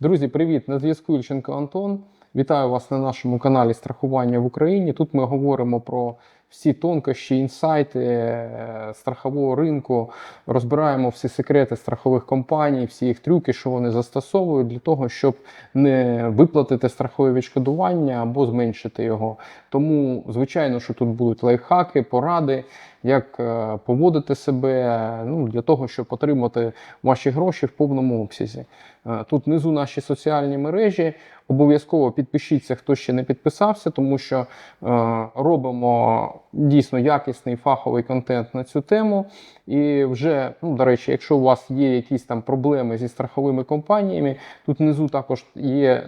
Друзі, привіт! На зв'язку Ільченко Антон. Вітаю вас на нашому каналі Страхування в Україні. Тут ми говоримо про всі тонкощі, інсайти е, страхового ринку, розбираємо всі секрети страхових компаній, всі їх трюки, що вони застосовують для того, щоб не виплатити страхове відшкодування або зменшити його. Тому, звичайно, що тут будуть лайфхаки, поради, як е, поводити себе ну, для того, щоб отримати ваші гроші в повному обсязі. Е, Тут внизу наші соціальні мережі. Обов'язково підпишіться, хто ще не підписався, тому що е, робимо дійсно якісний фаховий контент на цю тему. І вже, ну, до речі, якщо у вас є якісь там проблеми зі страховими компаніями, тут внизу також є.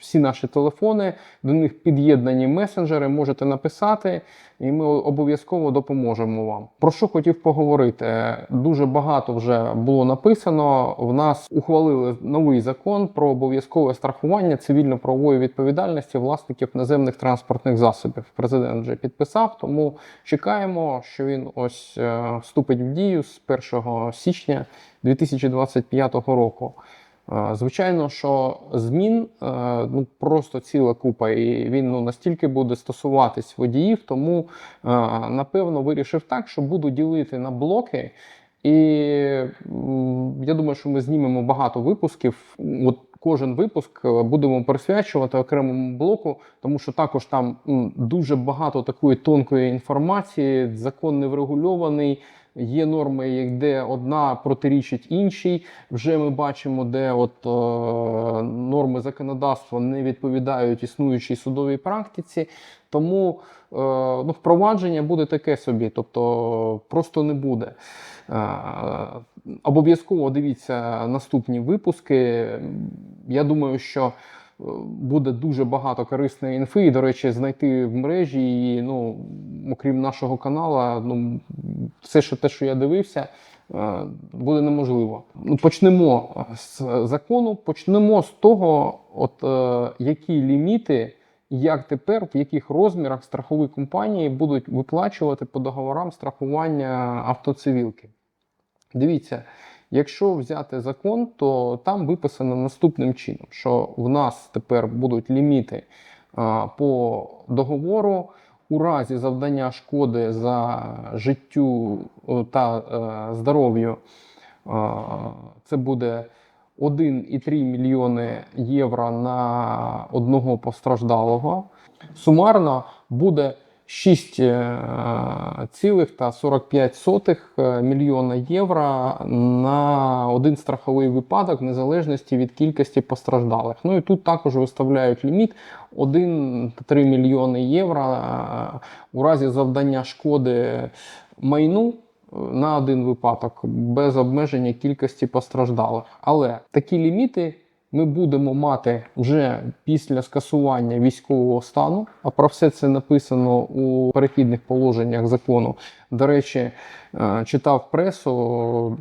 Е, всі наші телефони, до них під'єднані месенджери, можете написати, і ми обов'язково допоможемо вам. Про що хотів поговорити? Дуже багато вже було написано. В нас ухвалили новий закон про обов'язкове страхування цивільно-правової відповідальності власників наземних транспортних засобів. Президент вже підписав, тому чекаємо, що він ось е, вступить в дію з 1 січня 2025 року. Звичайно, що змін е, ну просто ціла купа, і він ну настільки буде стосуватись водіїв, тому е, напевно вирішив так, що буду ділити на блоки. І я думаю, що ми знімемо багато випусків. От кожен випуск е, будемо присвячувати окремому блоку, тому що також там дуже багато такої тонкої інформації, закон не врегульований. Є норми, де одна протирічить іншій. Вже ми бачимо, де от е, норми законодавства не відповідають існуючій судовій практиці. Тому е, ну, впровадження буде таке собі, тобто просто не буде. Е, обов'язково дивіться наступні випуски. Я думаю, що е, буде дуже багато корисної інфи. І, до речі, знайти в мережі її, ну, окрім нашого каналу, ну, все, що те, що я дивився, е, буде неможливо. Ну, почнемо з закону, почнемо з того, от, е, які ліміти. Як тепер, в яких розмірах страхові компанії будуть виплачувати по договорам страхування автоцивілки? Дивіться, якщо взяти закон, то там виписано наступним чином, що в нас тепер будуть ліміти а, по договору у разі завдання шкоди за життю та е, здоров'ю. е, Це буде 1,3 мільйони євро на одного постраждалого. Сумарно буде 6,45 мільйона євро на один страховий випадок, в незалежності від кількості постраждалих. Ну і тут також виставляють ліміт 1-3 мільйони євро е, у разі завдання шкоди майну на один випадок без обмеження кількості постраждалих. Але такі ліміти ми будемо мати вже після скасування військового стану. А про все це написано у перехідних положеннях закону. До речі, е, читав пресу.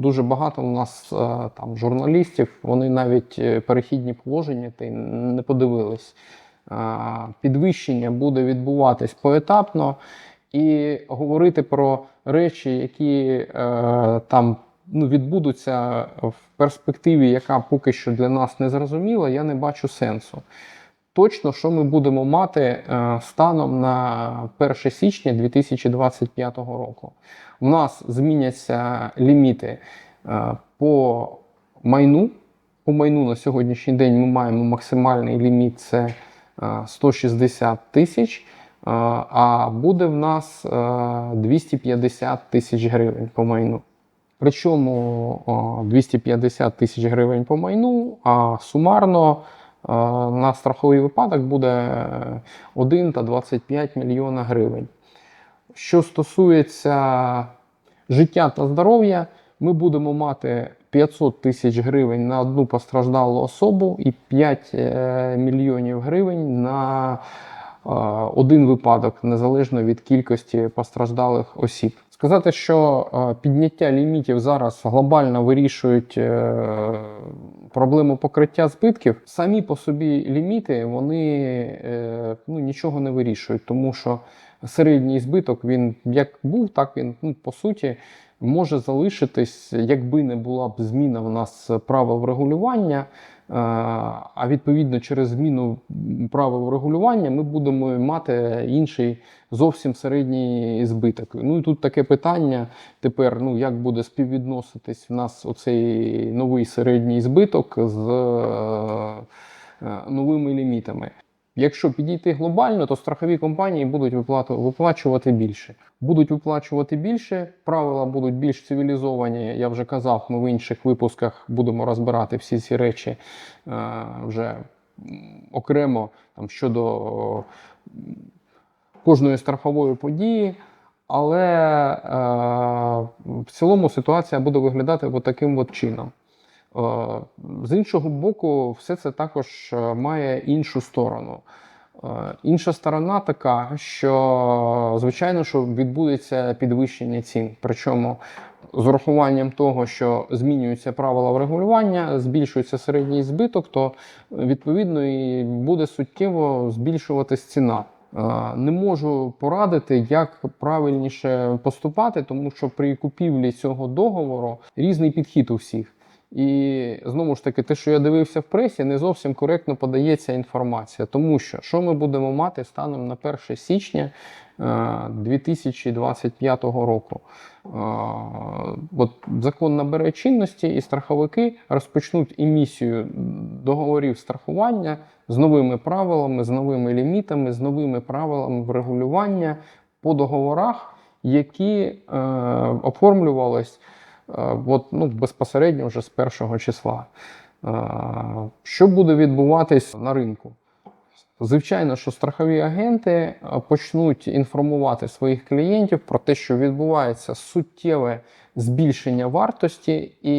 Дуже багато у нас е, там журналістів. Вони навіть е, перехідні положення та не подивились. Підвищення буде відбуватись поетапно і говорити про речі, які там ну, відбудуться в перспективі, яка поки що для нас не зрозуміла, я не бачу сенсу. Точно, що ми будемо мати е, станом на 1 січня 2025 року. У нас зміняться ліміти е, по майну. По майну на сьогоднішній день ми маємо максимальний ліміт це е, 160 тисяч. Е, А буде в нас е, 250 тисяч гривень по майну. Причому 250 тисяч гривень по майну, а сумарно е, на страховий випадок буде 1 та 25 мільйона гривень. Що стосується життя та здоров'я, ми будемо мати 500 тисяч гривень на одну постраждалу особу і 5 е, мільйонів гривень на один випадок, незалежно від кількості постраждалих осіб. Сказати, що підняття лімітів зараз глобально вирішують е, проблему покриття збитків. Самі по собі ліміти вони е, ну, нічого не вирішують, тому що середній збиток він як був, так він ну, по суті. Може залишитись, якби не була б зміна в нас правил врегулювання. е, А відповідно, через зміну правил регулювання ми будемо мати інший зовсім середній збиток. Ну і тут таке питання тепер: ну як буде співвідноситись в нас оцей новий середній збиток з е, е, новими лімітами. Якщо підійти глобально, то страхові компанії будуть виплачувати більше. Будуть виплачувати більше, правила будуть більш цивілізовані. Я вже казав, ми в інших випусках будемо розбирати всі ці речі е, вже окремо там, щодо кожної страхової події. Але е, в цілому ситуація буде виглядати от таким от чином. Е, З іншого боку, все це також е, має іншу сторону. Е, Інша сторона така, що звичайно, що відбудеться підвищення цін. Причому з урахуванням того, що змінюються правила врегулювання, збільшується середній збиток, то відповідно і буде суттєво збільшуватись ціна. Не можу порадити, як правильніше поступати, тому що при купівлі цього договору різний підхід у всіх. І знову ж таки, те, що я дивився в пресі, не зовсім коректно подається інформація. Тому що що ми будемо мати станом на 1 січня е, 2025 року? Е, От закон набере чинності, і страховики розпочнуть емісію договорів страхування з новими правилами, з новими лімітами, з новими правилами врегулювання по договорах, які е, оформлювались е, от, ну, безпосередньо вже з першого числа. Е, Що буде відбуватись на ринку? Звичайно, що страхові агенти е, почнуть інформувати своїх клієнтів про те, що відбувається суттєве збільшення вартості, і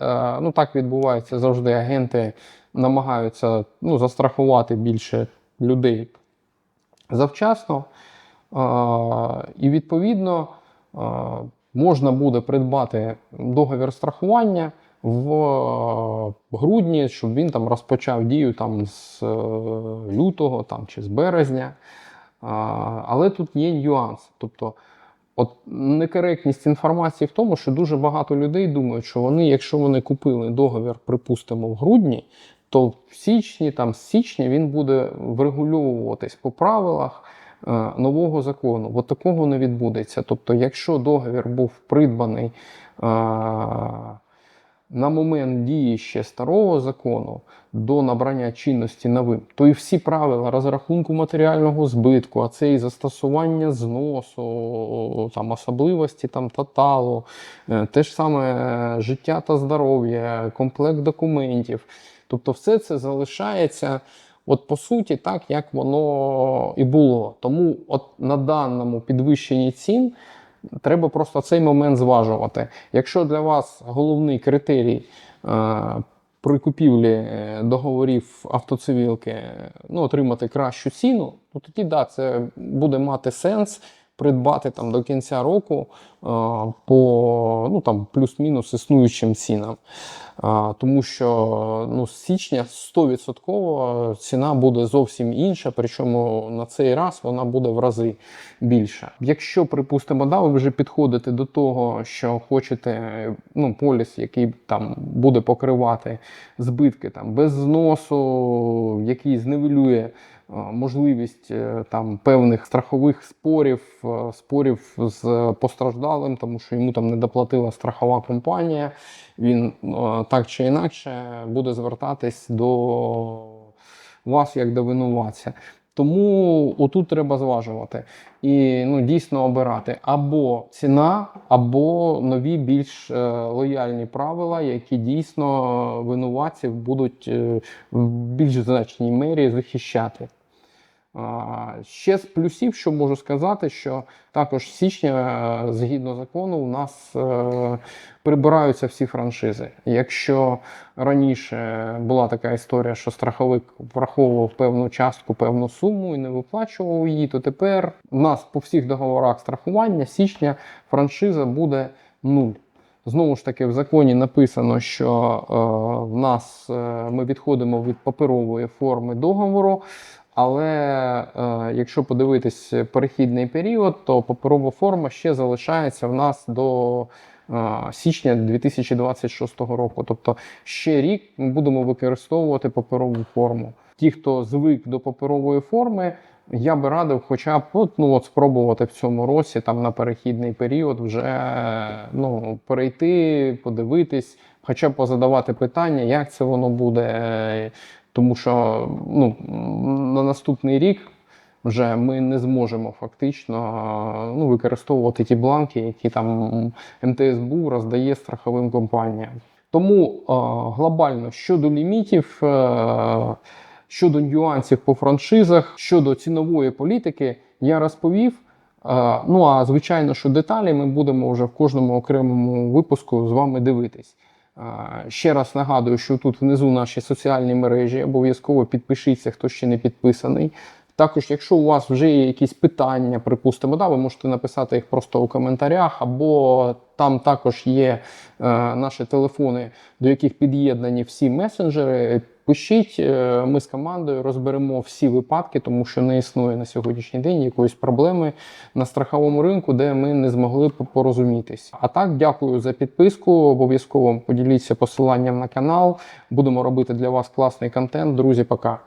е, ну, так відбувається завжди. Агенти намагаються ну, застрахувати більше людей завчасно. Е, І відповідно е, можна буде придбати договір страхування в е, грудні, щоб він там розпочав дію там з е, лютого там, чи з березня. Але тут є нюанс. Тобто, от некоректність інформації в тому, що дуже багато людей думають, що вони, якщо вони купили договір, припустимо, в грудні, то в січні, там, з січня він буде врегульовуватись по правилах нового закону. От такого не відбудеться. Тобто, якщо договір був придбаний. е, на момент дії ще старого закону до набрання чинності новим, то і всі правила розрахунку матеріального збитку, а це і застосування зносу, там особливості там тоталу, е, те ж саме е, життя та здоров'я, комплект документів. Тобто, все це залишається. От по суті, так як воно і було. Тому, от на даному підвищенні цін треба просто цей момент зважувати. Якщо для вас головний критерій е, при купівлі е, договорів автоцивілки ну, отримати кращу ціну, то тоді да, це буде мати сенс придбати там до кінця року е, по ну, там, плюс-мінус існуючим цінам. А, Тому що ну, з січня 100% ціна буде зовсім інша, причому на цей раз вона буде в рази більша. Якщо, припустимо, да, ви вже підходите до того, що хочете ну, поліс, який там буде покривати збитки там, без зносу, який зневелює е, можливість е, там певних страхових спорів, е, спорів з постраждалим, тому що йому там не доплатила страхова компанія. Він е, так чи інакше буде звертатись до вас як до винуватця. Тому отут треба зважувати і ну, дійсно обирати або ціна, або нові більш е, лояльні правила, які дійсно винуватців будуть е, в більш значній мері захищати. Ще з плюсів, що можу сказати, що також з січня, е, згідно закону, у нас е, прибираються всі франшизи. Якщо раніше була така історія, що страховик враховував певну частку, певну суму і не виплачував її, то тепер у нас по всіх договорах страхування з січня франшиза буде нуль. Знову ж таки, в законі написано, що е, в нас е, ми відходимо від паперової форми договору. Але е, якщо подивитись перехідний період, то паперова форма ще залишається в нас до е, січня 2026 року. Тобто ще рік ми будемо використовувати паперову форму. Ті, хто звик до паперової форми, я би радив, хоча б от, ну, от спробувати в цьому році, там на перехідний період, вже ну, перейти, подивитись, хоча б позадавати питання, як це воно буде. Тому що ну, на наступний рік вже ми не зможемо фактично ну, використовувати ті бланки, які там МТСБУ роздає страховим компаніям. Тому глобально щодо лімітів, е, щодо нюансів по франшизах, щодо цінової політики, я розповів. Е, Ну а звичайно, що деталі ми будемо вже в кожному окремому випуску з вами дивитись. Ще раз нагадую, що тут внизу наші соціальні мережі. Обов'язково підпишіться, хто ще не підписаний. Також, якщо у вас вже є якісь питання, припустимо, да, ви можете написати їх просто у коментарях, або там також є е, наші телефони, до яких під'єднані всі месенджери. Пишіть, е, ми з командою розберемо всі випадки, тому що не існує на сьогоднішній день якоїсь проблеми на страховому ринку, де ми не змогли по- порозумітись. А так, дякую за підписку. Обов'язково поділіться посиланням на канал. Будемо робити для вас класний контент. Друзі, пока.